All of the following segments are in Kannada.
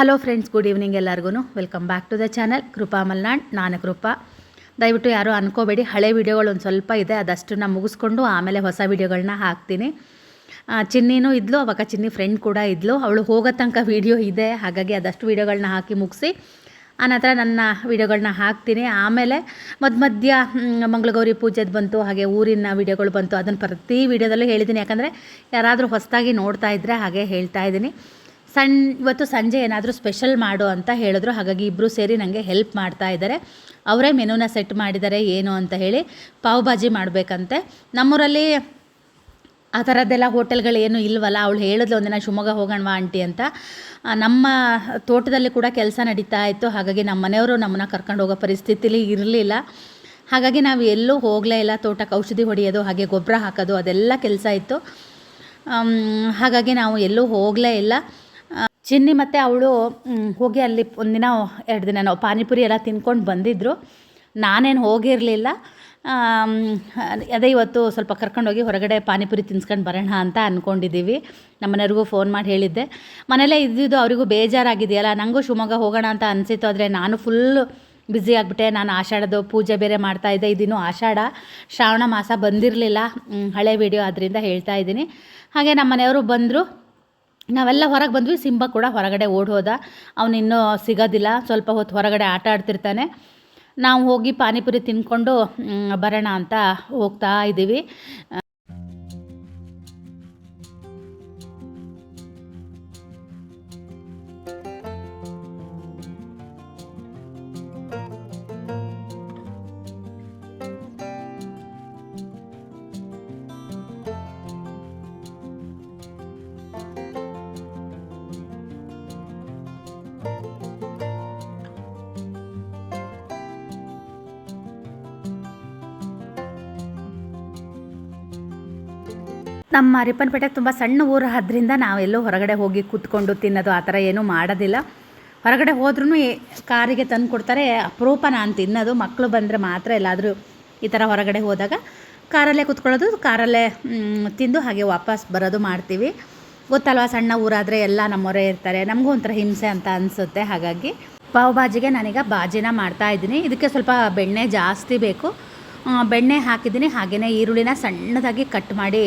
ಹಲೋ ಫ್ರೆಂಡ್ಸ್ ಗುಡ್ ಈವ್ನಿಂಗ್ ಎಲ್ಲರಿಗೂ welcome back to the channel Krupa Malnad, ನಾನು ಕೃಪಾ. ದಯವಿಟ್ಟು ಯಾರೂ ಅನ್ಕೋಬೇಡಿ, ಹಳೆ ವಿಡಿಯೋಗಳು ಒಂದು ಸ್ವಲ್ಪ ಇದೆ, ಅದಷ್ಟನ್ನು ಮುಗಿಸ್ಕೊಂಡು ಆಮೇಲೆ ಹೊಸ ವಿಡಿಯೋಗಳನ್ನ ಹಾಕ್ತೀನಿ. ಚಿನ್ನಿನೂ ಇದ್ಲು, ಅವಾಗ ಚಿನ್ನಿ ಫ್ರೆಂಡ್ ಕೂಡ ಇದ್ಲು. ಅವಳು ಹೋಗೋ ತನಕ ವೀಡಿಯೋ ಇದೆ, ಹಾಗಾಗಿ ಅದಷ್ಟು ವಿಡಿಯೋಗಳನ್ನ ಹಾಕಿ ಮುಗಿಸಿ, ಆನಂತರ ನನ್ನ ವಿಡಿಯೋಗಳನ್ನ ಹಾಕ್ತೀನಿ. ಆಮೇಲೆ ಮಧ್ಯ ಮಧ್ಯ ಮಂಗಳಗೌರಿ ಪೂಜೆದು ಬಂತು, ಹಾಗೆ ಊರಿನ ವಿಡಿಯೋಗಳು ಬಂತು, ಅದನ್ನು ಪ್ರತಿ ವಿಡಿಯೋದಲ್ಲೂ ಹೇಳಿದ್ದೀನಿ ಯಾಕಂದರೆ ಯಾರಾದರೂ ಹೊಸದಾಗಿ ನೋಡ್ತಾ ಇದ್ದರೆ ಹಾಗೆ ಹೇಳ್ತಾ ಇದ್ದೀನಿ. ಸಣ್ಣ ಇವತ್ತು ಸಂಜೆ ಏನಾದರೂ ಸ್ಪೆಷಲ್ ಮಾಡು ಅಂತ ಹೇಳಿದ್ರು. ಹಾಗಾಗಿ ಇಬ್ಬರು ಸೇರಿ ನನಗೆ ಹೆಲ್ಪ್ ಮಾಡ್ತಾ ಇದ್ದಾರೆ. ಅವರೇ ಮೆನುನ ಸೆಟ್ ಮಾಡಿದ್ದಾರೆ, ಏನು ಅಂತ ಹೇಳಿ ಪಾವ್ ಭಾಜಿ ಮಾಡಬೇಕಂತೆ. ನಮ್ಮೂರಲ್ಲಿ ಆ ಥರದ್ದೆಲ್ಲ ಹೋಟೆಲ್ಗಳು ಏನು ಇಲ್ವಲ್ಲ, ಅವಳು ಹೇಳಿದ್ಲು ಒಂದಿನ ಶಿವಮೊಗ್ಗ ಹೋಗೋಣವಾ ಆಂಟಿ ಅಂತ. ನಮ್ಮ ತೋಟದಲ್ಲಿ ಕೂಡ ಕೆಲಸ ನಡೀತಾ ಇತ್ತು. ಹಾಗಾಗಿ ನಮ್ಮ ಮನೆಯವರು ನಮ್ಮನ್ನ ಕರ್ಕೊಂಡು ಹೋಗೋ ಪರಿಸ್ಥಿತಿಲಿ ಇರಲಿಲ್ಲ. ಹಾಗಾಗಿ ನಾವು ಎಲ್ಲೂ ಹೋಗಲೇ ಇಲ್ಲ. ತೋಟಕ್ಕೆ ಔಷಧಿ ಹೊಡೆಯೋದು, ಹಾಗೆ ಗೊಬ್ಬರ ಹಾಕೋದು, ಅದೆಲ್ಲ ಕೆಲಸ ಇತ್ತು. ಹಾಗಾಗಿ ನಾವು ಎಲ್ಲೂ ಹೋಗಲೇ ಇಲ್ಲ. ಚಿನ್ನಿ ಮತ್ತು ಅವಳು ಹೋಗಿ ಅಲ್ಲಿ ಒಂದಿನ, ಎರಡು ದಿನ ನಾವು ಪಾನಿಪುರಿ ಎಲ್ಲ ತಿನ್ಕೊಂಡು ಬಂದಿದ್ದರು ನಾನೇನು ಹೋಗಿರಲಿಲ್ಲ. ಅದೇ ಇವತ್ತು ಸ್ವಲ್ಪ ಕರ್ಕೊಂಡೋಗಿ ಹೊರಗಡೆ ಪಾನಿಪುರಿ ತಿನ್ಸ್ಕೊಂಡು ಬರೋಣ ಅಂತ ಅಂದ್ಕೊಂಡಿದ್ದೀವಿ ನಮ್ಮ ಮನೆಯವ್ರಿಗೂ ಫೋನ್ ಮಾಡಿ ಹೇಳಿದ್ದೆ. ಮನೇಲೇ ಇದ್ದಿದ್ದು ಅವರಿಗೂ ಬೇಜಾರಾಗಿದೆಯಲ್ಲ ನನಗೂ ಶಿವಮೊಗ್ಗ ಹೋಗೋಣ ಅಂತ ಅನಿಸಿತ್ತು. ಆದರೆ ನಾನು ಫುಲ್ಲು ಬ್ಯುಸಿ ಆಗಿಬಿಟ್ಟೆ. ನಾನು ಆಷಾಢದ್ದು ಪೂಜೆ ಬೇರೆ ಮಾಡ್ತಾ ಇದ್ದೆ. ಇದಿನ್ನೂ ಆಷಾಢ. ಶ್ರಾವಣ ಮಾಸ ಬಂದಿರಲಿಲ್ಲ. ಹಳೆ ವಿಡಿಯೋ ಅದರಿಂದ ಹೇಳ್ತಾ ಇದ್ದೀನಿ. ಹಾಗೆ ನಮ್ಮ ಮನೆಯವರು ಬಂದರು. ನಾವೆಲ್ಲ ಹೊರಗೆ ಬಂದ್ವಿ. ಸಿಂಬ ಕೂಡ ಹೊರಗಡೆ ಓಡಿ ಹೋದ. ಅವನು ಇನ್ನೂ ಸಿಗೋದಿಲ್ಲ. ಸ್ವಲ್ಪ ಹೊತ್ತು ಹೊರಗಡೆ ಆಟ ಆಡ್ತಿರ್ತಾನೆ. ನಾವು ಹೋಗಿ ಪಾನಿಪುರಿ ತಿನ್ಕೊಂಡು ಬರೋಣ ಅಂತ ಹೋಗ್ತಾ ಇದ್ದೀವಿ ನಮ್ಮ ರಿಪ್ಪನ್ಪೇಟೆ ತುಂಬ ಸಣ್ಣ ಊರು ಆದ್ರಿಂದ ನಾವೆಲ್ಲೂ ಹೊರಗಡೆ ಹೋಗಿ ಕೂತ್ಕೊಂಡು ತಿನ್ನೋದು ಆ ಥರ ಏನೂ ಮಾಡೋದಿಲ್ಲ. ಹೊರಗಡೆ ಹೋದ್ರೂ ಕಾರಿಗೆ ತಂದು ಕೊಡ್ತಾರೆ. ಅಪರೂಪ ನಾನು ತಿನ್ನೋದು. ಮಕ್ಕಳು ಬಂದರೆ ಮಾತ್ರ ಎಲ್ಲಾದರೂ ಈ ಥರ ಹೊರಗಡೆ ಹೋದಾಗ ಕಾರಲ್ಲೇ ಕೂತ್ಕೊಳ್ಳೋದು. ಕಾರಲ್ಲೇ ತಿಂದು ಹಾಗೆ ವಾಪಸ್ ಬರೋದು ಮಾಡ್ತೀವಿ. ಗೊತ್ತಲ್ವಾ ಸಣ್ಣ ಊರಾದರೆ ಎಲ್ಲ ನಮ್ಮವರೇ ಇರ್ತಾರೆ. ನಮಗೂ ಒಂಥರ ಹಿಂಸೆ ಅಂತ ಅನಿಸುತ್ತೆ. ಹಾಗಾಗಿ ಪಾವ್ ಬಾಜಿಗೆ ನಾನೀಗ ಬಾಜಿನ ಮಾಡ್ತಾ ಇದ್ದೀನಿ. ಇದಕ್ಕೆ ಸ್ವಲ್ಪ ಬೆಣ್ಣೆ ಜಾಸ್ತಿ ಬೇಕು. ಬೆಣ್ಣೆ ಹಾಕಿದ್ದೀನಿ. ಹಾಗೆಯೇ ಈರುಳ್ಳಿನ ಸಣ್ಣದಾಗಿ ಕಟ್ ಮಾಡಿ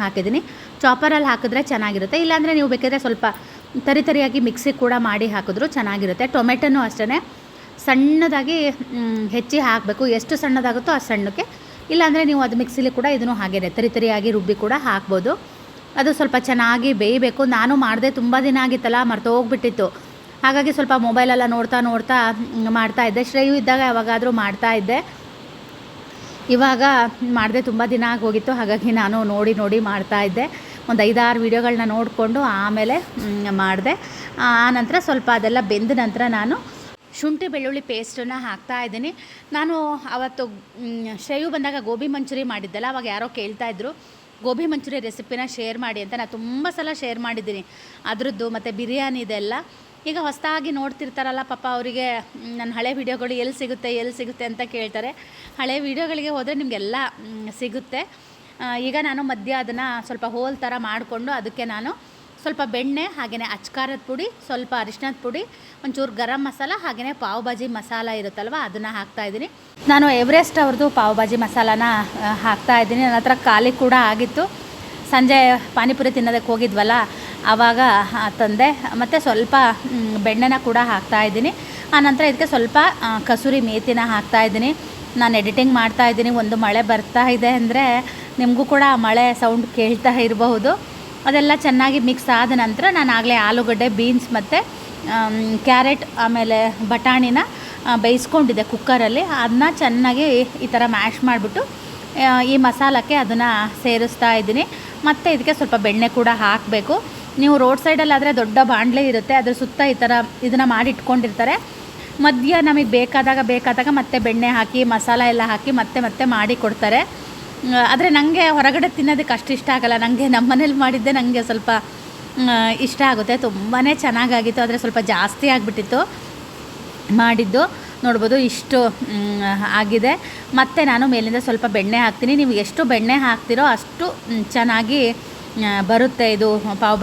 ಹಾಕಿದ್ದೀನಿ. ಚಾಪರಲ್ಲಿ ಹಾಕಿದ್ರೆ ಚೆನ್ನಾಗಿರುತ್ತೆ. ಇಲ್ಲಾಂದರೆ ನೀವು ಬೇಕಿದ್ರೆ ಸ್ವಲ್ಪ ತರಿ ತರಿಯಾಗಿ ಮಿಕ್ಸಿ ಕೂಡ ಮಾಡಿ ಹಾಕಿದ್ರು ಚೆನ್ನಾಗಿರುತ್ತೆ. ಟೊಮೆಟೊನೂ ಅಷ್ಟೇ ಸಣ್ಣದಾಗಿ ಹೆಚ್ಚಿ ಹಾಕಬೇಕು. ಎಷ್ಟು ಸಣ್ಣದಾಗುತ್ತೋ ಅಷ್ಟು ಸಣ್ಣಕ್ಕೆ. ಇಲ್ಲಾಂದರೆ ನೀವು ಅದು ಮಿಕ್ಸಿಲಿ ಕೂಡ ಇದನ್ನು ಹಾಗೇನೆ ತರಿ ತರಿಯಾಗಿ ರುಬ್ಬಿ ಕೂಡ ಹಾಕ್ಬೋದು. ಅದು ಸ್ವಲ್ಪ ಚೆನ್ನಾಗಿ ಬೇಯಬೇಕು. ನಾನು ಮಾಡಿದೆ ತುಂಬ ದಿನ ಆಗಿತ್ತಲ್ಲ, ಮರ್ತು ಹೋಗ್ಬಿಟ್ಟಿತ್ತು. ಹಾಗಾಗಿ ಸ್ವಲ್ಪ ಮೊಬೈಲೆಲ್ಲ ನೋಡ್ತಾ ನೋಡ್ತಾ ಮಾಡ್ತಾ ಇದ್ದೆ. ಶ್ರೇಯು ಇದ್ದಾಗ ಯಾವಾಗಾದರೂ ಮಾಡ್ತಾ ಇದ್ದೆ. ಇವಾಗ ಮಾಡಿದೆ ತುಂಬ ದಿನ ಆಗೋಗಿತ್ತು, ಹಾಗಾಗಿ ನಾನು ನೋಡಿ ನೋಡಿ ಮಾಡ್ತಾ ಇದ್ದೆ. ಒಂದು ಐದಾರು ವೀಡಿಯೋಗಳನ್ನ ನೋಡಿಕೊಂಡು ಆಮೇಲೆ ಮಾಡಿದೆ. ಆನಂತರ ಸ್ವಲ್ಪ ಅದೆಲ್ಲ ಬೆಂದ ನಂತರ ನಾನು ಶುಂಠಿ ಬೆಳ್ಳುಳ್ಳಿ ಪೇಸ್ಟನ್ನು ಹಾಕ್ತಾ ಇದ್ದೀನಿ. ನಾನು ಅವತ್ತು ಶ್ರೇಯು ಬಂದಾಗ ಗೋಬಿ ಮಂಚೂರಿ ಮಾಡಿದ್ದೆಲ್ಲ, ಅವಾಗ ಯಾರೋ ಕೇಳ್ತಾ ಇದ್ರು, ಗೋಬಿ ಮಂಚೂರಿ ರೆಸಿಪಿನ ಶೇರ್ ಮಾಡಿ ಅಂತ. ನಾನು ತುಂಬ ಸಲ ಶೇರ್ ಮಾಡಿದ್ದೀನಿ. ಅದರದ್ದು ಮತ್ತು ಬಿರಿಯಾನಿ ಇದೆಲ್ಲ. ಈಗ ಹೊಸದಾಗಿ ನೋಡ್ತಿರ್ತಾರಲ್ಲ ಪಾಪ ಅವರಿಗೆ ನನ್ನ ಹಳೆ ವೀಡಿಯೋಗಳು ಎಲ್ಲಿ ಸಿಗುತ್ತೆ ಎಲ್ಲಿ ಸಿಗುತ್ತೆ ಅಂತ ಕೇಳ್ತಾರೆ. ಹಳೆ ವೀಡಿಯೋಗಳಿಗೆ ಹೋದರೆ ನಿಮಗೆಲ್ಲ ಸಿಗುತ್ತೆ. ಈಗ ನಾನು ಮಧ್ಯ ಅದನ್ನು ಸ್ವಲ್ಪ ಹೋಲ್ ಥರ ಮಾಡಿಕೊಂಡು ಅದಕ್ಕೆ ನಾನು ಸ್ವಲ್ಪ ಬೆಣ್ಣೆ ಹಾಗೆಯೇ ಅಚ್ಕಾರದ ಪುಡಿ ಸ್ವಲ್ಪ ಅರಿಶಿನದ ಪುಡಿ ಒಂಚೂರು ಗರಂ ಮಸಾಲ ಹಾಗೆಯೇ ಪಾವ್ ಭಾಜಿ ಮಸಾಲ ಇರುತ್ತಲ್ವ ಅದನ್ನು ಹಾಕ್ತಾ ಇದ್ದೀನಿ. ನಾನು ಎವರೆಸ್ಟ್ ಅವ್ರದ್ದು ಪಾವ್ ಭಾಜಿ ಮಸಾಲಾನ ಆ, ಹಾಕ್ತಾ ಇದ್ದೀನಿ. ನನ್ನ ಹತ್ರ ಖಾಲಿ ಕೂಡ ಆಗಿತ್ತು. ಸಂಜೆ ಪಾನಿಪುರಿ ತಿನ್ನೋದಕ್ಕೆ ಹೋಗಿದ್ವಲ್ಲ, ಆವಾಗ ತಂದೆ ಮತ್ತು ಸ್ವಲ್ಪ ಬೆಣ್ಣೆನ ಕೂಡ ಹಾಕ್ತಾ ಇದ್ದೀನಿ. ಆನಂತರ ಇದಕ್ಕೆ ಸ್ವಲ್ಪ ಕಸೂರಿ ಮೇತಿನ ಹಾಕ್ತಾ ಇದ್ದೀನಿ. ನಾನು ಎಡಿಟಿಂಗ್ ಮಾಡ್ತಾ ಇದ್ದೀನಿ. ಒಂದು ಮಳೆ ಬರ್ತಾ ಇದೆ ಅಂದರೆ ನಿಮಗೂ ಕೂಡ ಮಳೆ ಸೌಂಡ್ ಕೇಳ್ತಾ ಇರಬಹುದು. ಅದೆಲ್ಲ ಚೆನ್ನಾಗಿ ಮಿಕ್ಸ್ ಆದ ನಂತರ ನಾನು ಆಗಲೇ ಆಲೂಗಡ್ಡೆ, ಬೀನ್ಸ್ ಮತ್ತು ಕ್ಯಾರೆಟ್, ಆಮೇಲೆ ಬಟಾಣಿನ ಬೇಯಿಸ್ಕೊಂಡಿದ್ದೆ ಕುಕ್ಕರಲ್ಲಿ. ಅದನ್ನ ಚೆನ್ನಾಗಿ ಈ ಥರ ಮ್ಯಾಶ್ ಮಾಡಿಬಿಟ್ಟು ಈ ಮಸಾಲಕ್ಕೆ ಅದನ್ನು ಸೇರಿಸ್ತಾ ಇದ್ದೀನಿ. ಮತ್ತು ಇದಕ್ಕೆ ಸ್ವಲ್ಪ ಬೆಣ್ಣೆ ಕೂಡ ಹಾಕಬೇಕು. ನೀವು ರೋಡ್ ಸೈಡಲ್ಲಾದರೆ ದೊಡ್ಡ ಬಾಣಲೆ ಇರುತ್ತೆ, ಅದ್ರ ಸುತ್ತ ಈ ಥರ ಇದನ್ನು ಮಾಡಿ ಇಟ್ಕೊಂಡಿರ್ತಾರೆ. ಮಧ್ಯ ನಮಗೆ ಬೇಕಾದಾಗ ಬೇಕಾದಾಗ ಮತ್ತೆ ಬೆಣ್ಣೆ ಹಾಕಿ, ಮಸಾಲ ಎಲ್ಲ ಹಾಕಿ ಮತ್ತೆ ಮತ್ತೆ ಮಾಡಿ ಕೊಡ್ತಾರೆ. ಆದರೆ ನನಗೆ ಹೊರಗಡೆ ತಿನ್ನೋದಕ್ಕೆ ಅಷ್ಟು ಇಷ್ಟ ಆಗಲ್ಲ. ನನಗೆ ನಮ್ಮ ಮನೇಲಿ ಮಾಡಿದ್ದೆ ನನಗೆ ಸ್ವಲ್ಪ ಇಷ್ಟ ಆಗುತ್ತೆ. ತುಂಬಾ ಚೆನ್ನಾಗಾಗಿತ್ತು, ಆದರೆ ಸ್ವಲ್ಪ ಜಾಸ್ತಿ ಆಗಿಬಿಟ್ಟಿತ್ತು ಮಾಡಿದ್ದು. ನೋಡ್ಬೋದು, ಇಷ್ಟು ಆಗಿದೆ. ಮತ್ತು ನಾನು ಮೇಲಿಂದ ಸ್ವಲ್ಪ ಬೆಣ್ಣೆ ಹಾಕ್ತೀನಿ. ನೀವು ಎಷ್ಟು ಬೆಣ್ಣೆ ಹಾಕ್ತಿರೋ ಅಷ್ಟು ಚೆನ್ನಾಗಿ ಬರುತ್ತೆ ಇದು ಪಾವ್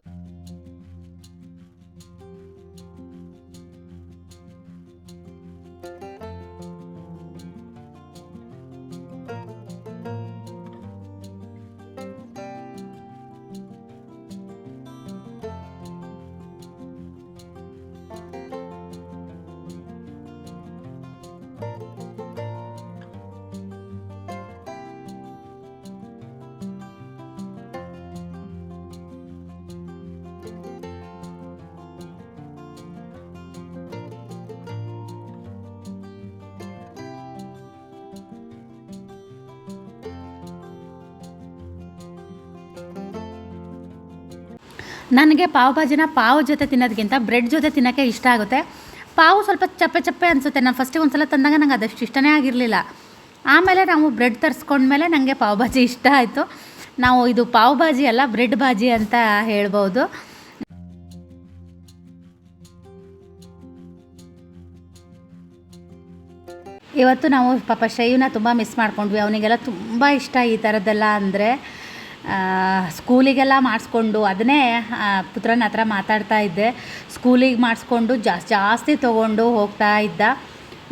ನನಗೆ ಪಾವ್ ಭಾಜಿನ ಪಾವ್ ಜೊತೆ ತಿನ್ನೋದಕ್ಕಿಂತ ಬ್ರೆಡ್ ಜೊತೆ ತಿನ್ನೋಕ್ಕೆ ಇಷ್ಟ ಆಗುತ್ತೆ. ಪಾವು ಸ್ವಲ್ಪ ಚಪ್ಪೆ ಚಪ್ಪೆ ಅನಿಸುತ್ತೆ. ನಾನು ಫಸ್ಟಿಗೆ ಒಂದು ಸಲ ತಂದಾಗ ನಂಗೆ ಅದಷ್ಟು ಇಷ್ಟನೇ ಆಗಿರಲಿಲ್ಲ. ಆಮೇಲೆ ನಾವು ಬ್ರೆಡ್ ತರಿಸ್ಕೊಂಡ್ಮೇಲೆ ನನಗೆ ಪಾವ್ ಭಾಜಿ ಇಷ್ಟ ಆಯಿತು. ನಾವು ಇದು ಪಾವ್ ಭಾಜಿ ಅಲ್ಲ, ಬ್ರೆಡ್ ಭಾಜಿ ಅಂತ ಹೇಳ್ಬೋದು. ಇವತ್ತು ನಾವು ಪಾಪ ಶೈವ್ನ ತುಂಬ ಮಿಸ್ ಮಾಡ್ಕೊಂಡ್ವಿ. ಅವನಿಗೆಲ್ಲ ತುಂಬ ಇಷ್ಟ ಈ ಥರದ್ದೆಲ್ಲ ಅಂದರೆ. ಸ್ಕೂಲಿಗೆಲ್ಲ ಮಾಡಿಸ್ಕೊಂಡು ಅದನ್ನೇ ಪುತ್ರನ ಹತ್ರ ಮಾತಾಡ್ತಾ ಇದ್ದೆ. ಸ್ಕೂಲಿಗೆ ಮಾಡಿಸ್ಕೊಂಡು ಜಾಸ್ತಿ ಜಾಸ್ತಿ ತೊಗೊಂಡು ಹೋಗ್ತಾ ಇದ್ದ.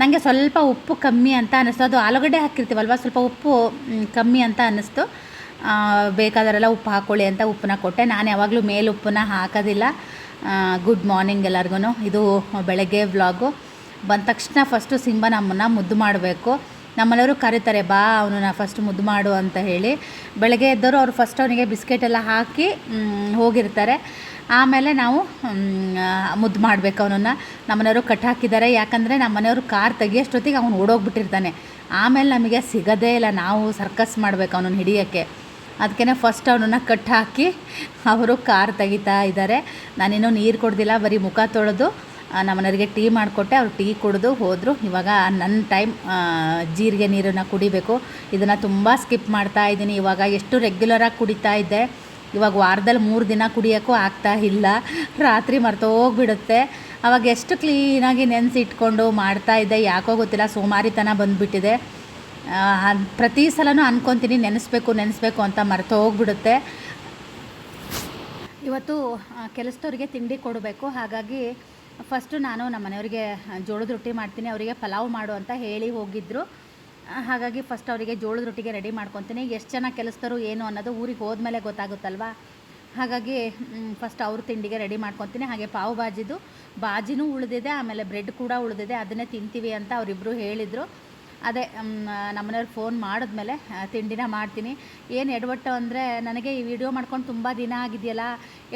ನನಗೆ ಸ್ವಲ್ಪ ಉಪ್ಪು ಕಮ್ಮಿ ಅಂತ ಅನ್ನಿಸ್ತು ಅದು ಆಲೂಗಡ್ಡೆ ಹಾಕಿರ್ತೀವಲ್ವ? ಸ್ವಲ್ಪ ಉಪ್ಪು ಕಮ್ಮಿ ಅಂತ ಅನ್ನಿಸ್ತು ಬೇಕಾದರೆಲ್ಲ ಉಪ್ಪು ಹಾಕ್ಕೊಳ್ಳಿ ಅಂತ ಉಪ್ಪನ್ನ ಕೊಟ್ಟೆ. ನಾನು ಯಾವಾಗಲೂ ಮೇಲೆ ಉಪ್ಪನ್ನ ಹಾಕೋದಿಲ್ಲ. ಗುಡ್ ಮಾರ್ನಿಂಗ್ ಎಲ್ಲರಿಗೂ ಇದು ಬೆಳಗ್ಗೆ ವ್ಲಾಗು ಬಂದ ತಕ್ಷಣ ಫಸ್ಟು ಸಿಂಬ ನಮ್ಮನ್ನು ಮುದ್ದು ಮಾಡಬೇಕು. ನಮ್ಮನೆಯವರು ಕರೀತಾರೆ, ಬಾ, ಅವನನ್ನ ಫಸ್ಟ್ ಮುದ್ದು ಮಾಡು ಅಂತ ಹೇಳಿ. ಬೆಳಗ್ಗೆ ಎದ್ದವರು ಅವರು ಫಸ್ಟ್ ಅವನಿಗೆ ಬಿಸ್ಕೆಟ್ ಎಲ್ಲ ಹಾಕಿ ಹೋಗಿರ್ತಾರೆ. ಆಮೇಲೆ ನಾವು ಮುದ್ದು ಮಾಡಬೇಕು ಅವನನ್ನು. ನಮ್ಮನೆಯವರು ಕಟ್ ಹಾಕಿದ್ದಾರೆ. ಯಾಕಂದರೆ ನಮ್ಮನೆಯವರು ಕಾರ್ ತೆಗಿಯೋಷ್ಟೊತ್ತಿಗೆ ಅವನು ಓಡೋಗ್ಬಿಟ್ಟಿರ್ತಾನೆ. ಆಮೇಲೆ ನಮಗೆ ಸಿಗೋದೇ ಇಲ್ಲ. ನಾವು ಸರ್ಕಸ್ ಮಾಡಬೇಕು ಅವನನ್ನು ಹಿಡಿಯೋಕ್ಕೆ. ಅದಕ್ಕೇ ಫಸ್ಟ್ ಅವನನ್ನು ಕಟ್ ಹಾಕಿ, ಅವರು ಕಾರ್ ತೆಗಿತಾ ಇದ್ದಾರೆ. ನಾನಿನ್ನೂ ನೀರು ಕೊಡ್ದಿಲ್ಲ. ಬರೀ ಮುಖ ತೊಳೆದು ನಮ್ಮನೆಯವ್ರಿಗೆ ಟೀ ಮಾಡಿಕೊಟ್ಟೆ, ಅವ್ರು ಟೀ ಕುಡಿದು ಹೋದರು. ಇವಾಗ ನನ್ನ ಟೈಮ್ ಜೀರಿಗೆ ನೀರನ್ನು ಕುಡಿಬೇಕು. ಇದನ್ನು ತುಂಬ ಸ್ಕಿಪ್ ಮಾಡ್ತಾ ಇದ್ದೀನಿ. ಇವಾಗ ಎಷ್ಟು ರೆಗ್ಯುಲರಾಗಿ ಕುಡಿತಾ ಇದ್ದೆ. ಇವಾಗ ವಾರದಲ್ಲಿ ಮೂರು ದಿನ ಕುಡಿಯೋಕ್ಕೂ ಆಗ್ತಾ ಇಲ್ಲ. ರಾತ್ರಿ ಮರ್ತೋಗ್ಬಿಡುತ್ತೆ ಅವಾಗ ಎಷ್ಟು ಕ್ಲೀನಾಗಿ ನೆನೆಸಿ ಇಟ್ಕೊಂಡು ಮಾಡ್ತಾ ಇದ್ದೆ. ಯಾಕೋ ಗೊತ್ತಿಲ್ಲ, ಸೋಮಾರಿತನ ಬಂದುಬಿಟ್ಟಿದೆ. ಪ್ರತಿ ಸಲನೂ ಅಂದ್ಕೊತೀನಿ ನೆನೆಸ್ಬೇಕು ನೆನೆಸ್ಬೇಕು ಅಂತ ಮರ್ತೋಗ್ಬಿಡುತ್ತೆ ಇವತ್ತು ಕೆಲಸದವ್ರಿಗೆ ತಿಂಡಿ ಕೊಡಬೇಕು. ಹಾಗಾಗಿ ಫಸ್ಟು ನಾನು ನಮ್ಮ ಮನೆಯವರಿಗೆ ಜೋಳದ ರೊಟ್ಟಿ ಮಾಡ್ತೀನಿ, ಅವರಿಗೆ ಪಲಾವ್ ಮಾಡು ಅಂತ ಹೇಳಿ ಹೋಗಿದ್ದರು ಹಾಗಾಗಿ ಫಸ್ಟ್ ಅವರಿಗೆ ಜೋಳದ ರೊಟ್ಟಿಗೆ ರೆಡಿ ಮಾಡ್ಕೊತೀನಿ. ಎಷ್ಟು ಜನ ಕೆಲಸದರು ಏನು ಅನ್ನೋದು ಊರಿಗೆ ಹೋದ್ಮೇಲೆ ಗೊತ್ತಾಗುತ್ತಲ್ವಾ? ಹಾಗಾಗಿ ಫಸ್ಟ್ ಅವ್ರ ತಿಂಡಿಗೆ ರೆಡಿ ಮಾಡ್ಕೊತೀನಿ. ಹಾಗೆ ಪಾವ್ ಬಾಜಿದು ಬಾಜಿನೂ ಉಳಿದಿದೆ, ಆಮೇಲೆ ಬ್ರೆಡ್ ಕೂಡ ಉಳಿದಿದೆ. ಅದನ್ನೇ ತಿಂತೀವಿ ಅಂತ ಅವರಿಬ್ಬರು ಹೇಳಿದರು. ಅದೇ ನಮ್ಮನೆಯವ್ರು ಫೋನ್ ಮಾಡಿದ್ಮೇಲೆ ತಿಂಡಿನ ಮಾಡ್ತೀನಿ. ಏನು ಎಡವಟ್ಟು ಅಂದರೆ, ನನಗೆ ಈ ವಿಡಿಯೋ ಮಾಡ್ಕೊಂಡು ತುಂಬ ದಿನ ಆಗಿದೆಯಲ್ಲ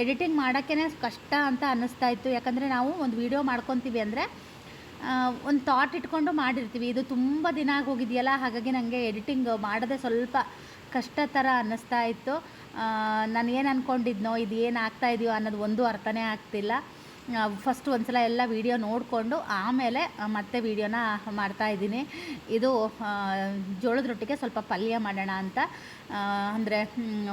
ಎಡಿಟಿಂಗ್ ಮಾಡೋಕ್ಕೇ ಕಷ್ಟ ಅಂತ ಅನ್ನಿಸ್ತಾ ಇತ್ತು. ಯಾಕಂದರೆ ನಾವು ಒಂದು ವಿಡಿಯೋ ಮಾಡ್ಕೊತೀವಿ ಅಂದರೆ ಒಂದು ಥಾಟ್ ಇಟ್ಕೊಂಡು ಮಾಡಿರ್ತೀವಿ. ಇದು ತುಂಬ ದಿನ ಆಗೋಗಿದೆಯಲ್ಲ, ಹಾಗಾಗಿ ನನಗೆ ಎಡಿಟಿಂಗ್ ಮಾಡೋದೇ ಸ್ವಲ್ಪ ಕಷ್ಟ ಥರ ಅನ್ನಿಸ್ತಾ ಇತ್ತು. ನಾನು ಏನು ಅಂದ್ಕೊಂಡಿದ್ನೋ ಇದು ಏನು ಆಗ್ತಾ ಇದೆಯೋ ಅನ್ನೋದು ಒಂದು ಅರ್ಥನೇ ಆಗ್ತಿಲ್ಲ. ಫಸ್ಟ್ ಒಂದು ಸಲ ಎಲ್ಲ ವೀಡಿಯೋ ನೋಡಿಕೊಂಡು ಆಮೇಲೆ ಮತ್ತೆ ವೀಡಿಯೋನ ಮಾಡ್ತಾ ಇದ್ದೀನಿ. ಇದು ಜೋಳದ ರೊಟ್ಟಿಗೆ ಸ್ವಲ್ಪ ಪಲ್ಯ ಮಾಡೋಣ ಅಂತ. ಅಂದರೆ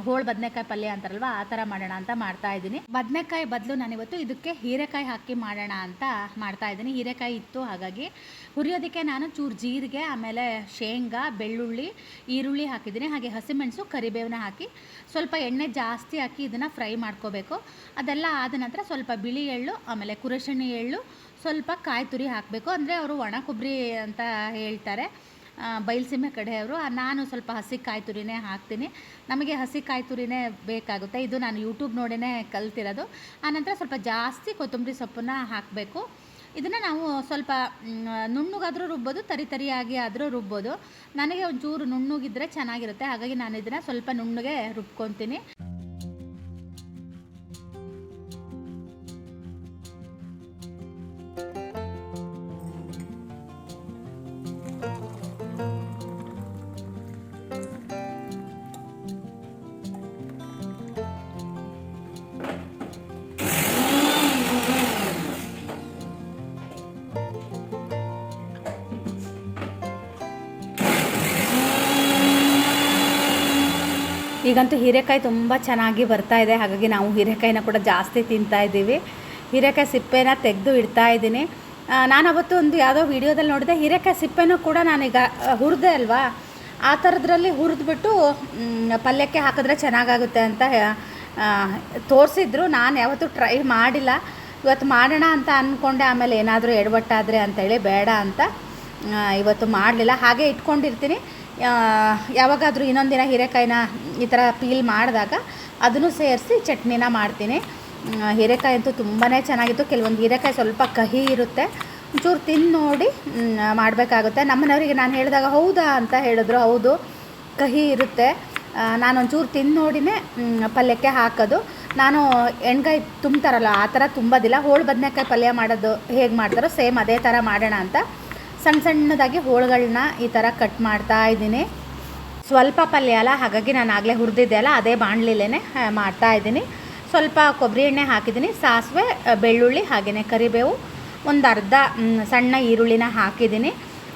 ಹೋಳು ಬದನೆಕಾಯಿ ಪಲ್ಯ ಅಂತಾರಲ್ವ, ಆ ಥರ ಮಾಡೋಣ ಅಂತ ಮಾಡ್ತಾ ಇದ್ದೀನಿ. ಬದನೆಕಾಯಿ ಬದಲು ನಾನಿವತ್ತು ಇದಕ್ಕೆ ಹೀರೆಕಾಯಿ ಹಾಕಿ ಮಾಡೋಣ ಅಂತ ಮಾಡ್ತಾ ಇದ್ದೀನಿ. ಹೀರೆಕಾಯಿ ಇತ್ತು, ಹಾಗಾಗಿ ಹುರಿಯೋದಕ್ಕೆ ನಾನು ಚೂರು ಜೀರಿಗೆ, ಆಮೇಲೆ ಶೇಂಗಾ, ಬೆಳ್ಳುಳ್ಳಿ, ಈರುಳ್ಳಿ ಹಾಕಿದ್ದೀನಿ. ಹಾಗೆ ಹಸಿಮೆಣಸು ಕರಿಬೇವನ್ನ ಹಾಕಿ ಸ್ವಲ್ಪ ಎಣ್ಣೆ ಜಾಸ್ತಿ ಹಾಕಿ ಇದನ್ನು ಫ್ರೈ ಮಾಡ್ಕೋಬೇಕು. ಅದೆಲ್ಲ ಆದ ನಂತರ ಸ್ವಲ್ಪ ಬಿಳಿ ಎಳ್ಳು ಆಮೇಲೆ ಕುರಶಣಿ ಎಳ್ಳು ಸ್ವಲ್ಪ ಕಾಯಿ ತುರಿ ಹಾಕಬೇಕು. ಅಂದರೆ ಅವರು ಒಣ ಕೊಬ್ಬರಿ ಅಂತ ಹೇಳ್ತಾರೆ. ಬಯಲುಸೀಮೆ ಕಡೆಯವರು ನಾನು ಸ್ವಲ್ಪ ಹಸಿ ಕಾಯಿ ತುರಿನೇ ಹಾಕ್ತೀನಿ. ನಮಗೆ ಹಸಿ ಕಾಯಿ ತುರಿನೇ ಬೇಕಾಗುತ್ತೆ. ಇದು ನಾನು ಯೂಟ್ಯೂಬ್ ನೋಡಿನೇ ಕಲ್ತಿರೋದು. ಆನಂತರ ಸ್ವಲ್ಪ ಜಾಸ್ತಿ ಕೊತ್ತಂಬರಿ ಸೊಪ್ಪನ್ನ ಹಾಕಬೇಕು. ಇದನ್ನು ನಾವು ಸ್ವಲ್ಪ ನುಣ್ಣಗಾದರೂ ರುಬ್ಬೋದು, ತರಿ ತರಿಯಾಗಿ ಆದರೂ ರುಬ್ಬೋದು. ನನಗೆ ಒಂಚೂರು ನುಣ್ಣಗಿದ್ರೆ ಚೆನ್ನಾಗಿರುತ್ತೆ. ಹಾಗಾಗಿ ನಾನು ಇದನ್ನು ಸ್ವಲ್ಪ ನುಣ್ಣಗೆ ರುಬ್ಕೊತೀನಿ. ಈಗಂತೂ ಹೀರೆಕಾಯಿ ತುಂಬ ಚೆನ್ನಾಗಿ ಬರ್ತಾ ಇದೆ. ಹಾಗಾಗಿ ನಾವು ಹೀರೆಕಾಯಿನ ಕೂಡ ಜಾಸ್ತಿ ತಿಂತಾ ಇದ್ದೀವಿ. ಹೀರೆಕಾಯಿ ಸಿಪ್ಪೆನ ತೆಗೆದು ಇಡ್ತಾ ಇದ್ದೀನಿ. ನಾನು ಅವತ್ತು ಒಂದು ಯಾವುದೋ ವಿಡಿಯೋದಲ್ಲಿ ನೋಡಿದೆ, ಹೀರೆಕಾಯಿ ಸಿಪ್ಪೆನೂ ಕೂಡ ನಾನೀಗ ಹುರಿದೆ ಅಲ್ವಾ? ಆ ಥರದ್ರಲ್ಲಿ ಹುರಿದ್ಬಿಟ್ಟು ಪಲ್ಯಕ್ಕೆ ಹಾಕಿದ್ರೆ ಚೆನ್ನಾಗಾಗುತ್ತೆ ಅಂತ ತೋರಿಸಿದ್ರು. ನಾನು ಯಾವತ್ತೂ ಟ್ರೈ ಮಾಡಿಲ್ಲ. ಇವತ್ತು ಮಾಡೋಣ ಅಂತ ಅಂದ್ಕೊಂಡೆ ಆಮೇಲೆ ಏನಾದರೂ ಎಡವಟ್ಟಾದರೆ ಅಂತೇಳಿ ಬೇಡ ಅಂತ ಇವತ್ತು ಮಾಡಲಿಲ್ಲ. ಹಾಗೆ ಇಟ್ಕೊಂಡಿರ್ತೀನಿ. ಯಾವಾಗಾದರೂ ಇನ್ನೊಂದು ದಿನ ಹೀರೆಕಾಯಿನ ಈ ಥರ ಪೀಲ್ ಮಾಡಿದಾಗ ಅದನ್ನು ಸೇರಿಸಿ ಚಟ್ನಿನ ಮಾಡ್ತೀನಿ. ಹೀರೆಕಾಯಿ ಅಂತೂ ತುಂಬಾ ಚೆನ್ನಾಗಿತ್ತು. ಕೆಲವೊಂದು ಹೀರೆಕಾಯಿ ಸ್ವಲ್ಪ ಕಹಿ ಇರುತ್ತೆ. ಒಂಚೂರು ತಿಂದು ನೋಡಿ ಮಾಡಬೇಕಾಗುತ್ತೆ. ನಮ್ಮನವರಿಗೆ ನಾನು ಹೇಳಿದಾಗ, ಹೌದಾ? ಅಂತ ಹೇಳಿದ್ರು. ಹೌದು, ಕಹಿ ಇರುತ್ತೆ. ನಾನು ಒಂಚೂರು ತಿಂದು ನೋಡಿನೇ ಪಲ್ಯಕ್ಕೆ ಹಾಕೋದು. ನಾನು ಎಣ್ಗಾಯಿ ತುಂಬ್ತಾರಲ್ಲ, ಆ ಥರ ತುಂಬೋದಿಲ್ಲ. ಹೋಳು ಬದನೆಕಾಯಿ ಪಲ್ಯ ಮಾಡೋದು ಹೇಗೆ ಮಾಡ್ತಾರೋ ಸೇಮ್ ಅದೇ ಥರ ಮಾಡೋಣ ಅಂತ. ಸಣ್ಣ ಸಣ್ಣದಾಗಿ ಹೋಳುಗಳನ್ನ ಈ ಥರ ಕಟ್ ಮಾಡ್ತಾ ಇದ್ದೀನಿ. ಸ್ವಲ್ಪ ಪಲ್ಯ ಅಲ್ಲ, ಹಾಗಾಗಿ ನಾನು ಆಗಲೇ ಹುರಿದಿದ್ದೆ ಅಲ್ಲ, ಅದೇ ಬಾಣಲಿಲೇ ಮಾಡ್ತಾ ಇದ್ದೀನಿ. ಸ್ವಲ್ಪ ಕೊಬ್ಬರಿ ಎಣ್ಣೆ ಹಾಕಿದ್ದೀನಿ, ಸಾಸಿವೆ ಬೆಳ್ಳುಳ್ಳಿ ಹಾಗೆಯೇ ಕರಿಬೇವು, ಒಂದು ಅರ್ಧ ಸಣ್ಣ ಈರುಳ್ಳಿನ ಹಾಕಿದ್ದೀನಿ.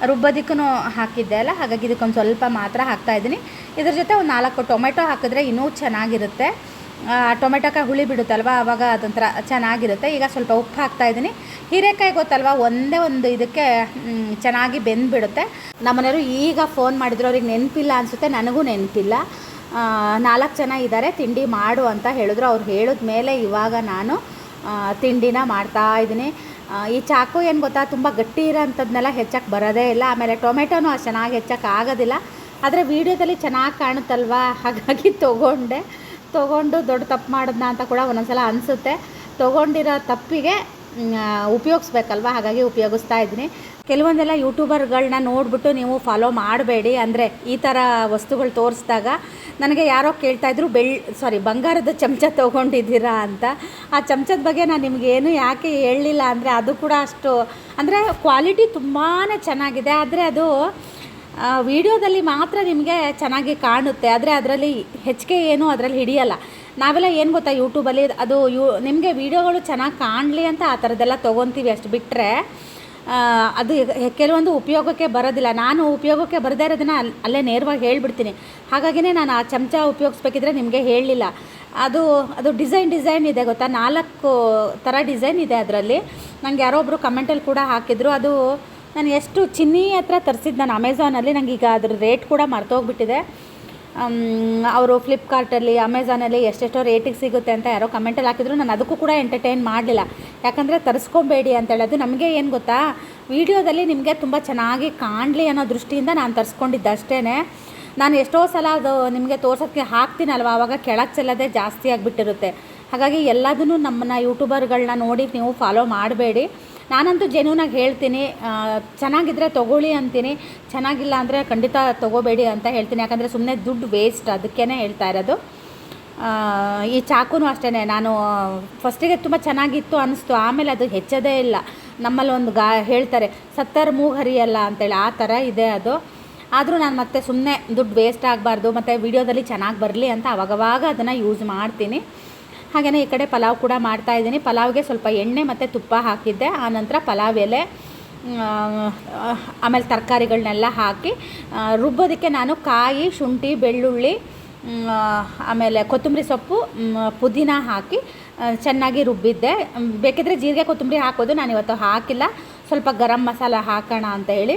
ರುಬ್ಬೋದಕ್ಕೂ ಹಾಕಿದ್ದೆ ಅಲ್ಲ, ಹಾಗಾಗಿ ಇದಕ್ಕೊಂದು ಸ್ವಲ್ಪ ಮಾತ್ರ ಹಾಕ್ತಾ ಇದ್ದೀನಿ. ಇದ್ರ ಜೊತೆ ಒಂದು ನಾಲ್ಕು ಟೊಮೆಟೊ ಹಾಕಿದ್ರೆ ಇನ್ನೂ ಚೆನ್ನಾಗಿರುತ್ತೆ. ಟೊಮೆಟೊಕಾಯಿ ಹುಳಿ ಬಿಡುತ್ತಲ್ವ? ಆವಾಗ ಅದೊಂಥರ ಚೆನ್ನಾಗಿರುತ್ತೆ. ಈಗ ಸ್ವಲ್ಪ ಉಪ್ಪು ಹಾಕ್ತಾ ಇದ್ದೀನಿ. ಹೀರೆಕಾಯಿ ಗೊತ್ತಲ್ವ? ಒಂದೇ ಒಂದು ಇದಕ್ಕೆ ಚೆನ್ನಾಗಿ ಬೆಂದ್ಬಿಡುತ್ತೆ. ನಮ್ಮನೆಯವರು ಈಗ ಫೋನ್ ಮಾಡಿದ್ರು ಅವ್ರಿಗೆ ನೆನಪಿಲ್ಲ ಅನಿಸುತ್ತೆ. ನನಗೂ ನೆನಪಿಲ್ಲ. ನಾಲ್ಕು ಜನ ಇದ್ದಾರೆ ತಿಂಡಿ ಮಾಡು ಅಂತ ಹೇಳಿದ್ರು. ಅವ್ರು ಹೇಳಿದ ಮೇಲೆ ಇವಾಗ ನಾನು ತಿಂಡಿನ ಮಾಡ್ತಾ ಇದ್ದೀನಿ. ಈ ಚಾಕು ಏನು ಗೊತ್ತಾ? ತುಂಬ ಗಟ್ಟಿ ಇರೋಂಥದ್ದನ್ನೆಲ್ಲ ಹೆಚ್ಚಕ್ಕೆ ಬರೋದೇ ಇಲ್ಲ. ಆಮೇಲೆ ಟೊಮೆಟೊನೂ ಅಷ್ಟು ಚೆನ್ನಾಗಿ ಹೆಚ್ಚಕ್ಕೆ ಆಗೋದಿಲ್ಲ. ಆದರೆ ವೀಡಿಯೋದಲ್ಲಿ ಚೆನ್ನಾಗಿ ಕಾಣುತ್ತಲ್ವಾ? ಹಾಗಾಗಿ ತೊಗೊಂಡೆ. ತೊಗೊಂಡು ದೊಡ್ಡ ತಪ್ಪು ಮಾಡಿದ್ನ ಅಂತ ಕೂಡ ಒಂದೊಂದ್ಸಲ ಅನಿಸುತ್ತೆ. ತೊಗೊಂಡಿರೋ ತಪ್ಪಿಗೆ ಉಪಯೋಗಿಸ್ಬೇಕಲ್ವ? ಹಾಗಾಗಿ ಉಪಯೋಗಿಸ್ತಾ ಇದ್ದೀನಿ. ಕೆಲವೊಂದೆಲ್ಲ ಯೂಟ್ಯೂಬರ್ಗಳನ್ನ ನೋಡಿಬಿಟ್ಟು ನೀವು ಫಾಲೋ ಮಾಡಬೇಡಿ. ಅಂದರೆ ಈ ಥರ ವಸ್ತುಗಳು ತೋರಿಸಿದಾಗ ನನಗೆ ಯಾರೋ ಕೇಳ್ತಾಯಿದ್ರು ಬೆಳ್ ಸಾರಿ ಬಂಗಾರದ ಚಮಚ ತೊಗೊಂಡಿದ್ದೀರಾ ಅಂತ. ಆ ಚಮಚದ ಬಗ್ಗೆ ನಾನು ನಿಮಗೇನು ಯಾಕೆ ಹೇಳಲಿಲ್ಲ ಅಂದರೆ ಅದು ಕೂಡ ಅಷ್ಟು, ಅಂದರೆ ಕ್ವಾಲಿಟಿ ತುಂಬಾ ಚೆನ್ನಾಗಿದೆ. ಆದರೆ ಅದು ವಿಡಿಯೋದಲ್ಲಿ ಮಾತ್ರ ನಿಮಗೆ ಚೆನ್ನಾಗಿ ಕಾಣುತ್ತೆ. ಆದರೆ ಅದರಲ್ಲಿ ಹೆಚ್ಚಿಗೆ ಏನು ಅದರಲ್ಲಿ ಹಿಡಿಯಲ್ಲ. ನಾವೆಲ್ಲ ಏನು ಗೊತ್ತಾ ಯೂಟ್ಯೂಬಲ್ಲಿ ಅದು ಯು, ನಿಮಗೆ ವೀಡಿಯೋಗಳು ಚೆನ್ನಾಗಿ ಕಾಣಲಿ ಅಂತ ಆ ಥರದ್ದೆಲ್ಲ ತೊಗೊತೀವಿ ಅಷ್ಟು ಬಿಟ್ಟರೆ ಅದು ಕೆಲವೊಂದು ಉಪಯೋಗಕ್ಕೆ ಬರೋದಿಲ್ಲ. ನಾನು ಉಪಯೋಗಕ್ಕೆ ಬರದೇ ಇರೋದನ್ನು ಅಲ್ಲಿ ಅಲ್ಲೇ ನೇರವಾಗಿ ಹೇಳಿಬಿಡ್ತೀನಿ. ಹಾಗಾಗಿನೇ ನಾನು ಆ ಚಮಚ ಉಪಯೋಗಿಸ್ಬೇಕಿದ್ರೆ ನಿಮಗೆ ಹೇಳಲಿಲ್ಲ ಅದು ಅದು ಡಿಸೈನ್ ಡಿಸೈನ್ ಇದೆ ಗೊತ್ತಾ? ನಾಲ್ಕು ಥರ ಡಿಸೈನ್ ಇದೆ ಅದರಲ್ಲಿ. ನನಗೆ ಯಾರೋ ಒಬ್ಬರು ಕಮೆಂಟಲ್ಲಿ ಕೂಡ ಹಾಕಿದ್ರು. ಅದು ನಾನು ಎಷ್ಟು ಚಿನ್ನಿ ಹತ್ರ ತರಿಸಿದ್ದು ನಾನು ಅಮೆಝಾನಲ್ಲಿ ನನಗೆ ಈಗ ಅದ್ರ ರೇಟ್ ಕೂಡ ಮರ್ತೋಗ್ಬಿಟ್ಟಿದೆ. ಅವರು ಫ್ಲಿಪ್ಕಾರ್ಟಲ್ಲಿ, ಅಮೆಝಾನಲ್ಲಿ ಎಷ್ಟೆಷ್ಟೋ ರೇಟಿಗೆ ಸಿಗುತ್ತೆ ಅಂತ ಯಾರೋ ಕಮೆಂಟಲ್ಲಿ ಹಾಕಿದ್ರು. ನಾನು ಅದಕ್ಕೂ ಕೂಡ ಎಂಟರ್ಟೈನ್ ಮಾಡಲಿಲ್ಲ. ಯಾಕಂದರೆ ತರಿಸ್ಕೊಬೇಡಿ ಅಂತೇಳಿ ಅದು ನಮಗೆ ಏನು ಗೊತ್ತಾ? ವೀಡಿಯೋದಲ್ಲಿ ನಿಮಗೆ ತುಂಬ ಚೆನ್ನಾಗಿ ಕಾಣಲಿ ಅನ್ನೋ ದೃಷ್ಟಿಯಿಂದ ನಾನು ತರಿಸ್ಕೊಂಡಿದ್ದೆ ಅಷ್ಟೇ ನಾನು ಎಷ್ಟೋ ಸಲ ಅದು ನಿಮಗೆ ತೋರ್ಸೋಕ್ಕೆ ಹಾಕ್ತೀನಲ್ವ? ಆವಾಗ ಕೆಳಗೆ ಚೆಲ್ಲದೆ ಜಾಸ್ತಿ ಆಗಿಬಿಟ್ಟಿರುತ್ತೆ. ಹಾಗಾಗಿ ಎಲ್ಲದನ್ನು ನಮ್ಮನ್ನ ಯೂಟ್ಯೂಬರ್ಗಳನ್ನ ನೋಡಿ ನೀವು ಫಾಲೋ ಮಾಡಬೇಡಿ. ನಾನಂತೂ ಜೆನ್ಯೂನಾಗಿ ಹೇಳ್ತೀನಿ ಚೆನ್ನಾಗಿದ್ದರೆ ತೊಗೊಳ್ಳಿ ಅಂತೀನಿ, ಚೆನ್ನಾಗಿಲ್ಲ ಅಂದರೆ ಖಂಡಿತ ತೊಗೋಬೇಡಿ ಅಂತ ಹೇಳ್ತೀನಿ, ಯಾಕಂದರೆ ಸುಮ್ಮನೆ ದುಡ್ಡು ವೇಸ್ಟ್ ಅದಕ್ಕೇ ಹೇಳ್ತಾ ಇರೋದು. ಈ ಚಾಕುನು ಅಷ್ಟೇ ನಾನು ಫಸ್ಟಿಗೆ ತುಂಬ ಚೆನ್ನಾಗಿತ್ತು ಅನ್ನಿಸ್ತು ಆಮೇಲೆ ಅದು ಹೆಚ್ಚೋದೇ ಇಲ್ಲ. ನಮ್ಮಲ್ಲಿ ಒಂದು ಗಾ, ಹೇಳ್ತಾರೆ, ಸತ್ತರ್ ಮೂಗು ಹರಿಯಲ್ಲ ಅಂತೇಳಿ, ಆ ಥರ ಇದೆ ಅದು. ಆದರೂ ನಾನು ಮತ್ತೆ ಸುಮ್ಮನೆ ದುಡ್ಡು ವೇಸ್ಟ್ ಆಗಬಾರ್ದು, ಮತ್ತು ವೀಡಿಯೋದಲ್ಲಿ ಚೆನ್ನಾಗಿ ಬರಲಿ ಅಂತ ಅವಾಗವಾಗ ಅದನ್ನು ಯೂಸ್ ಮಾಡ್ತೀನಿ. ಹಾಗೆಯೇ ಈ ಕಡೆ ಪಲಾವ್ ಕೂಡ ಮಾಡ್ತಾ ಇದ್ದೀನಿ. ಪಲಾವ್ಗೆ ಸ್ವಲ್ಪ ಎಣ್ಣೆ ಮತ್ತು ತುಪ್ಪ ಹಾಕಿದ್ದೆ. ಆನಂತರ ಪಲಾವ್ ಎಲೆ ಆಮೇಲೆ ತರಕಾರಿಗಳನ್ನೆಲ್ಲ ಹಾಕಿ ರುಬ್ಬೋದಕ್ಕೆ ನಾನು ಕಾಯಿ, ಶುಂಠಿ, ಬೆಳ್ಳುಳ್ಳಿ ಆಮೇಲೆ ಕೊತ್ತಂಬರಿ ಸೊಪ್ಪು ಪುದೀನ ಹಾಕಿ ಚೆನ್ನಾಗಿ ರುಬ್ಬಿದ್ದೆ. ಬೇಕಿದ್ರೆ ಜೀರಿಗೆ ಕೊತ್ತಂಬರಿ ಹಾಕೋದು ನಾನು ಇವತ್ತು ಹಾಕಿಲ್ಲ. ಸ್ವಲ್ಪ ಗರಂ ಮಸಾಲ ಹಾಕೋಣ ಅಂತ ಹೇಳಿ.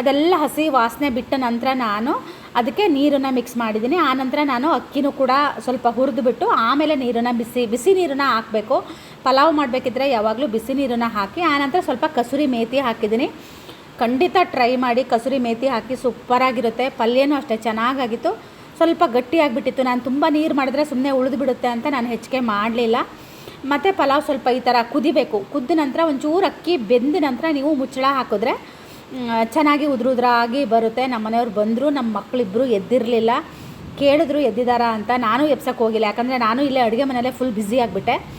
ಅದೆಲ್ಲ ಹಸಿ ವಾಸನೆ ಬಿಟ್ಟ ನಂತರ ನಾನು ಅದಕ್ಕೆ ನೀರನ್ನು ಮಿಕ್ಸ್ ಮಾಡಿದ್ದೀನಿ. ಆನಂತರ ನಾನು ಅಕ್ಕಿನೂ ಕೂಡ ಸ್ವಲ್ಪ ಹುರಿದ್ಬಿಟ್ಟು ಆಮೇಲೆ ನೀರನ್ನು ಬಿಸಿ ಬಿಸಿ ನೀರನ್ನು ಹಾಕಬೇಕು. ಪಲಾವ್ ಮಾಡಬೇಕಿದ್ರೆ ಯಾವಾಗಲೂ ಬಿಸಿ ನೀರನ್ನು ಹಾಕಿ ಆನಂತರ ಸ್ವಲ್ಪ ಕಸೂರಿ ಮೇತಿ ಹಾಕಿದ್ದೀನಿ. ಖಂಡಿತ ಟ್ರೈ ಮಾಡಿ ಕಸೂರಿ ಮೇತಿ ಹಾಕಿ ಸೂಪರಾಗಿರುತ್ತೆ. ಪಲ್ಯನೂ ಅಷ್ಟೇ ಚೆನ್ನಾಗಾಗಿತ್ತು. ಸ್ವಲ್ಪ ಗಟ್ಟಿಯಾಗಿಬಿಟ್ಟಿತ್ತು ನಾನು ತುಂಬ ನೀರು ಮಾಡಿದ್ರೆ ಸುಮ್ಮನೆ ಉಳಿದು ಬಿಡುತ್ತೆ ಅಂತ ನಾನು ಹೆಚ್ಚಿಗೆ ಮಾಡಲಿಲ್ಲ. ಮತ್ತು ಪಲಾವ್ ಸ್ವಲ್ಪ ಈ ಥರ ಕುದಿಬೇಕು. ಕುದ್ದ ನಂತರ ಒಂಚೂರು ಅಕ್ಕಿ ಬೆಂದ ನಂತರ ನೀವು ಮುಚ್ಚಳ ಹಾಕಿದ್ರೆ ಚೆನ್ನಾಗಿ ಉದುರು ಉದುರಾಗಿ ಬರುತ್ತೆ. ನಮ್ಮ ಮನೆಯವ್ರು ಬಂದರು ನಮ್ಮ ಮಕ್ಕಳಿಬ್ಬರು ಎದ್ದಿರಲಿಲ್ಲ. ಕೇಳಿದ್ರು ಎದ್ದಿದ್ದಾರಾ ಅಂತ. ನಾನು ಎಬ್ಸಕ್ಕೆ ಹೋಗಿಲ್ಲ. ಯಾಕಂದರೆ ನಾನು ಇಲ್ಲೇ ಅಡುಗೆ ಮನೆಯಲ್ಲೇ ಫುಲ್ ಬ್ಯುಸಿ ಆಗಿಬಿಟ್ಟೆ.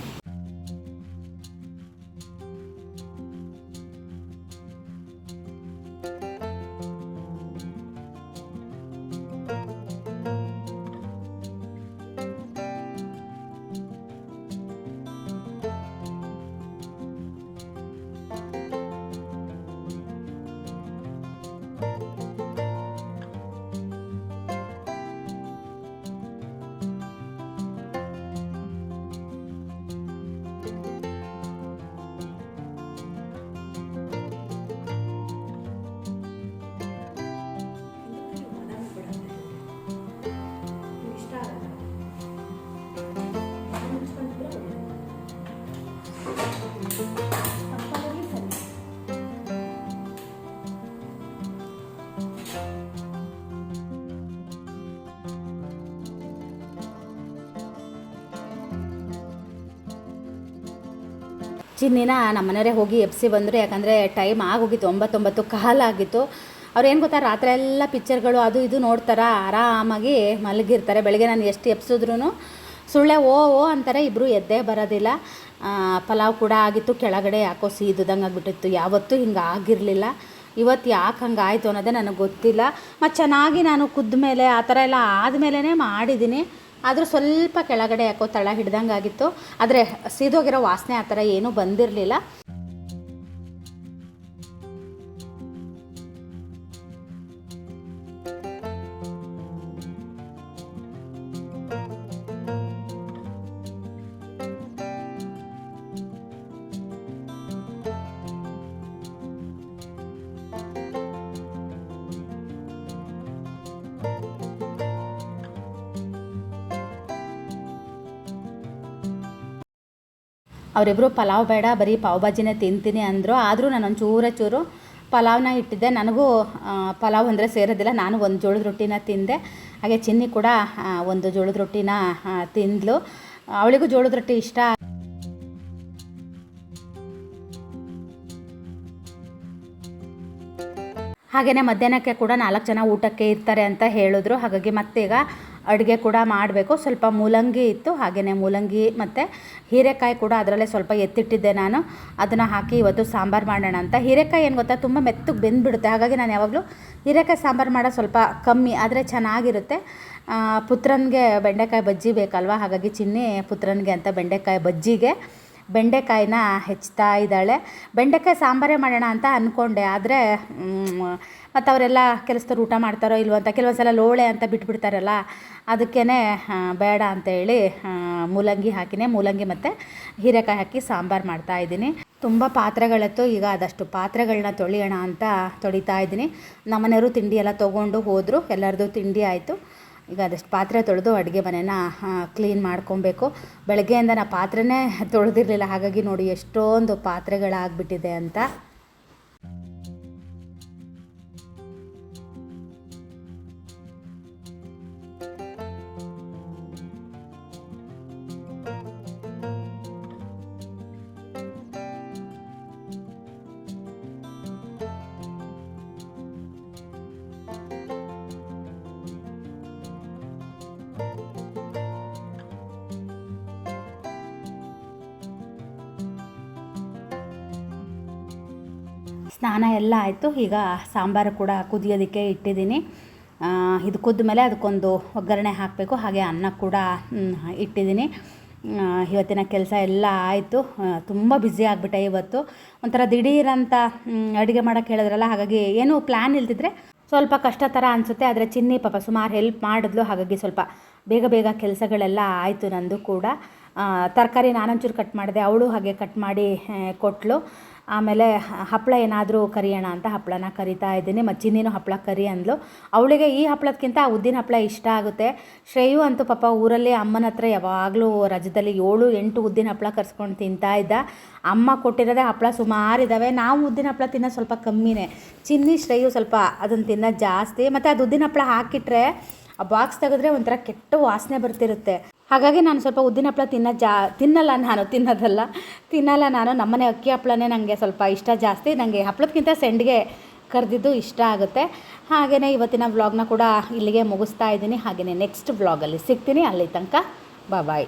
ಚಿನ್ನಿನ ನಮ್ಮ ಮನೆಯವರೇ ಹೋಗಿ ಎಬ್ಸಿ ಬಂದರು, ಯಾಕಂದರೆ ಟೈಮ್ ಆಗೋಗಿತ್ತು, ಒಂಬತ್ತೊಂಬತ್ತು ಕಾಲಾಗಿತ್ತು ಅವ್ರು ಏನು ಗೊತ್ತಾ, ರಾತ್ರಿ ಎಲ್ಲ ಪಿಕ್ಚರ್ಗಳು ಅದು ಇದು ನೋಡ್ತಾರೆ, ಆರಾಮಾಗಿ ಮಲಗಿರ್ತಾರೆ. ಬೆಳಗ್ಗೆ ನಾನು ಎಷ್ಟು ಎಬ್ಸಿದ್ರು ಸುಳ್ಳೆ ಓ ಓ ಅಂತಾರೆ ಇಬ್ಬರು ಎದ್ದೇ ಬರೋದಿಲ್ಲ. ಪಲಾವ್ ಕೂಡ ಆಗಿತ್ತು, ಕೆಳಗಡೆ ಯಾಕೋ ಸೀದಂಗೆ ಆಗಿಬಿಟ್ಟಿತ್ತು. ಯಾವತ್ತೂ ಹಿಂಗೆ ಆಗಿರಲಿಲ್ಲ. ಇವತ್ತು ಯಾಕೆ ಹಂಗೆ ಆಯಿತು ಅನ್ನೋದೇ ನನಗೆ ಗೊತ್ತಿಲ್ಲ. ಮತ್ತು ಚೆನ್ನಾಗಿ ನಾನು ಕುದ್ದ ಮೇಲೆ ಆ ಥರ ಎಲ್ಲ ಆದಮೇಲೆ ಮಾಡಿದ್ದೀನಿ ಆದರೂ ಸ್ವಲ್ಪ ಕೆಳಗಡೆ ಯಾಕೋ ತಳ ಹಿಡ್ದಂಗೆ ಆಗಿತ್ತು ಆದರೆ ಸೀದೋಗಿರೋ ವಾಸನೆ ಆ ಥರ ಏನೂ ಬಂದಿರಲಿಲ್ಲ. ಅವರಿಬ್ಬರು ಪಲಾವ್ ಬೇಡ, ಬರೀ ಪಾವ್ ಭಾಜಿನೇ ತಿಂತೀನಿ ಅಂದರು. ಆದರೂ ನಾನು ಒಂದು ಚೂರೇ ಪಲಾವ್ನ ಇಟ್ಟಿದ್ದೆ. ನನಗೂ ಪಲಾವ್ ಅಂದರೆ ಸೇರೋದಿಲ್ಲ. ನಾನು ಒಂದು ಜೋಳದ ರೊಟ್ಟಿನ ತಿಂದೆ. ಹಾಗೆ ಚಿನ್ನಿ ಕೂಡ ಒಂದು ಜೋಳದ ರೊಟ್ಟಿನ ತಿಂದಳು ತಿಂದ್ಲು. ಅವಳಿಗೂ ಜೋಳದ ರೊಟ್ಟಿ ಇಷ್ಟ ಹಾಗೆಯೇ ಮಧ್ಯಾಹ್ನಕ್ಕೆ ಕೂಡ ನಾಲ್ಕು ಜನ ಊಟಕ್ಕೆ ಇರ್ತಾರೆ ಅಂತ ಹೇಳಿದ್ರು. ಹಾಗಾಗಿ ಮತ್ತೀಗ ಅಡುಗೆ ಕೂಡ ಮಾಡಬೇಕು. ಸ್ವಲ್ಪ ಮೂಲಂಗಿ ಇತ್ತು ಹಾಗೆಯೇ ಮೂಲಂಗಿ ಮತ್ತು ಹೀರೆಕಾಯಿ ಕೂಡ ಅದರಲ್ಲೇ ಸ್ವಲ್ಪ ಎತ್ತಿಟ್ಟಿದ್ದೆ ನಾನು. ಅದನ್ನು ಹಾಕಿ ಇವತ್ತು ಸಾಂಬಾರು ಮಾಡೋಣ ಅಂತ. ಹೀರೆಕಾಯಿ ಏನು ಗೊತ್ತಾ, ತುಂಬ ಮೆತ್ತಗೆ ಬೆಂದ್ಬಿಡುತ್ತೆ. ಹಾಗಾಗಿ ನಾನು ಯಾವಾಗಲೂ ಹೀರೆಕಾಯಿ ಸಾಂಬಾರು ಮಾಡೋ ಸ್ವಲ್ಪ ಕಮ್ಮಿ, ಆದರೆ ಚೆನ್ನಾಗಿರುತ್ತೆ. ಪುತ್ರನಿಗೆ ಬೆಂಡೆಕಾಯಿ ಬಜ್ಜಿ ಬೇಕಲ್ವ? ಹಾಗಾಗಿ ಚಿನ್ನಿ ಪುತ್ರನಿಗೆ ಅಂತ ಬೆಂಡೆಕಾಯಿ ಬಜ್ಜಿಗೆ. ಬೆಂಡೆಕಾಯಿನ ಹೆಚ್ಚುತ್ತಾ ಇದ್ದಾಳೆ. ಬೆಂಡೆಕಾಯಿ ಸಾಂಬಾರೇ ಮಾಡೋಣ ಅಂತ ಅಂದ್ಕೊಂಡೆ ಆದರೆ ಮತ್ತು ಅವರೆಲ್ಲ ಕೆಲಸದವ್ರು ಊಟ ಮಾಡ್ತಾರೋ ಇಲ್ವೋ ಅಂತ ಕೆಲವೊಂದು ಸಲ ಲೋಳೆ ಅಂತ ಬಿಟ್ಬಿಡ್ತಾರಲ್ಲ ಅದಕ್ಕೇ ಬೇಡ ಅಂತ ಹೇಳಿ ಮೂಲಂಗಿ ಹಾಕಿನೇ, ಮೂಲಂಗಿ ಮತ್ತು ಹೀರೆಕಾಯಿ ಹಾಕಿ ಸಾಂಬಾರು ಮಾಡ್ತಾ ಇದ್ದೀನಿ. ತುಂಬ ಪಾತ್ರೆಗಳತ್ತು, ಈಗ ಆದಷ್ಟು ಪಾತ್ರೆಗಳನ್ನ ತೊಳೆಯೋಣ ಅಂತ ತೊಳಿತಾ ಇದ್ದೀನಿ. ನಮ್ಮನೆಯವರು ತಿಂಡಿ ಎಲ್ಲ ತೊಗೊಂಡು ಹೋದರು ಎಲ್ಲರದು ತಿಂಡಿ ಆಯಿತು. ಈಗ ಅದಷ್ಟು ಪಾತ್ರೆ ತೊಳೆದು ಅಡುಗೆ ಮನೆನ ಕ್ಲೀನ್ ಮಾಡ್ಕೊಬೇಕು. ಬೆಳಗ್ಗೆಯಿಂದ ನಾ ಪಾತ್ರೆನೇ ತೊಳೆದಿರಲಿಲ್ಲ, ಹಾಗಾಗಿ ನೋಡಿ ಎಷ್ಟೊಂದು ಪಾತ್ರೆಗಳಾಗ್ಬಿಟ್ಟಿದೆ ಅಂತ. ಸ್ನಾನ ಎಲ್ಲ ಆಯಿತು. ಈಗ ಸಾಂಬಾರು ಕೂಡ ಕುದಿಯೋದಕ್ಕೆ ಇಟ್ಟಿದ್ದೀನಿ. ಇದು ಕುದ್ದ ಮೇಲೆ ಅದಕ್ಕೊಂದು ಒಗ್ಗರಣೆ ಹಾಕಬೇಕು. ಹಾಗೆ ಅನ್ನ ಕೂಡ ಇಟ್ಟಿದ್ದೀನಿ. ಇವತ್ತಿನ ಕೆಲಸ ಎಲ್ಲ ಆಯಿತು. ತುಂಬ ಬ್ಯುಸಿ ಆಗಿಬಿಟ್ಟೆ ಇವತ್ತು. ಒಂಥರ ದಿಢೀರಂತ ಅಡುಗೆ ಮಾಡೋಕ್ಕೆ ಹೇಳಿದ್ರಲ್ಲ, ಹಾಗಾಗಿ ಏನೂ ಪ್ಲ್ಯಾನ್ ಇಲ್ದಿದ್ರೆ ಸ್ವಲ್ಪ ಕಷ್ಟ ಥರ ಅನಿಸುತ್ತೆ. ಆದರೆ ಚಿನ್ನಿ ಪಾಪ ಸುಮಾರು ಹೆಲ್ಪ್ ಮಾಡಿದ್ಲು. ಹಾಗಾಗಿ ಸ್ವಲ್ಪ ಬೇಗ ಬೇಗ ಕೆಲಸಗಳೆಲ್ಲ ಆಯಿತು ನಂದು ಕೂಡ. ತರಕಾರಿ ನಾನೊಂಚೂರು ಕಟ್ ಮಾಡಿದೆ. ಅವಳು ಹಾಗೆ ಕಟ್ ಮಾಡಿ ಕೊಟ್ಲು. ಆಮೇಲೆ ಹಪ್ಪಳ ಏನಾದರೂ ಕರಿಯೋಣ ಅಂತ ಹಪ್ಪಳನ ಕರಿತಾ ಇದ್ದೀನಿ. ಮತ್ತು ಚಿನ್ನಿನೂ ಹಪ್ಪಳ ಕರಿ ಅಂದ್ಲು. ಅವಳಿಗೆ ಈ ಹಪ್ಪಳಕ್ಕಿಂತ ಉದ್ದಿನ ಹಪ್ಪಳ ಇಷ್ಟ ಆಗುತ್ತೆ. ಶ್ರೇಯು ಅಂತೂ ಪಾಪ ಊರಲ್ಲಿ ಅಮ್ಮನ ಹತ್ರ ಯಾವಾಗಲೂ ರಜದಲ್ಲಿ ಏಳು, ಎಂಟು ಉದ್ದಿನ ಹಪ್ಪಳ ಕರ್ಸ್ಕೊಂಡು ತಿಂತಾ ಇದ್ದ. ಅಮ್ಮ ಕೊಟ್ಟಿರೋದೇ ಹಪ್ಪಳ ಸುಮಾರು ಇದ್ದಾವೆ ನಾವು ಉದ್ದಿನ ಹಪ್ಪಳ ತಿನ್ನೋದು ಸ್ವಲ್ಪ ಕಮ್ಮಿನೇ. ಚಿನ್ನಿ, ಶ್ರೇಯು ಸ್ವಲ್ಪ ಅದನ್ನು ತಿನ್ನೋದು ಜಾಸ್ತಿ. ಮತ್ತು ಅದು ಉದ್ದಿನ ಹಪ್ಪಳ ಹಾಕಿಟ್ರೆ ಆ ಬಾಕ್ಸ್ ತೆಗೆದ್ರೆ ಒಂಥರ ಕೆಟ್ಟ ವಾಸನೆ ಬರ್ತಿರುತ್ತೆ. ಹಾಗಾಗಿ ನಾನು ಸ್ವಲ್ಪ ಉದ್ದಿನ ಹಪ್ಪಳ ತಿನ್ನ ಜಾ, ತಿನ್ನಲ್ಲ ನಾನು, ತಿನ್ನೋದಲ್ಲ. ತಿನ್ನಲ್ಲ ನಾನು ನಮ್ಮನೆ ಅಕ್ಕಿ ಹಪ್ಪಳನೇ ನನಗೆ ಸ್ವಲ್ಪ ಇಷ್ಟ ಜಾಸ್ತಿ. ನನಗೆ ಹಪ್ಪಳಕ್ಕಿಂತ ಸೆಂಡಿಗೆ ಕರೆದಿದ್ದು ಇಷ್ಟ ಆಗುತ್ತೆ. ಹಾಗೆಯೇ ಇವತ್ತಿನ ವ್ಲಾಗ್ನ ಕೂಡ ಇಲ್ಲಿಗೆ ಮುಗಿಸ್ತಾ ಇದ್ದೀನಿ. ಹಾಗೆಯೇ ನೆಕ್ಸ್ಟ್ ವ್ಲಾಗಲ್ಲಿ ಸಿಗ್ತೀನಿ. ಅಲ್ಲಿ ತನಕ ಬಾಯ್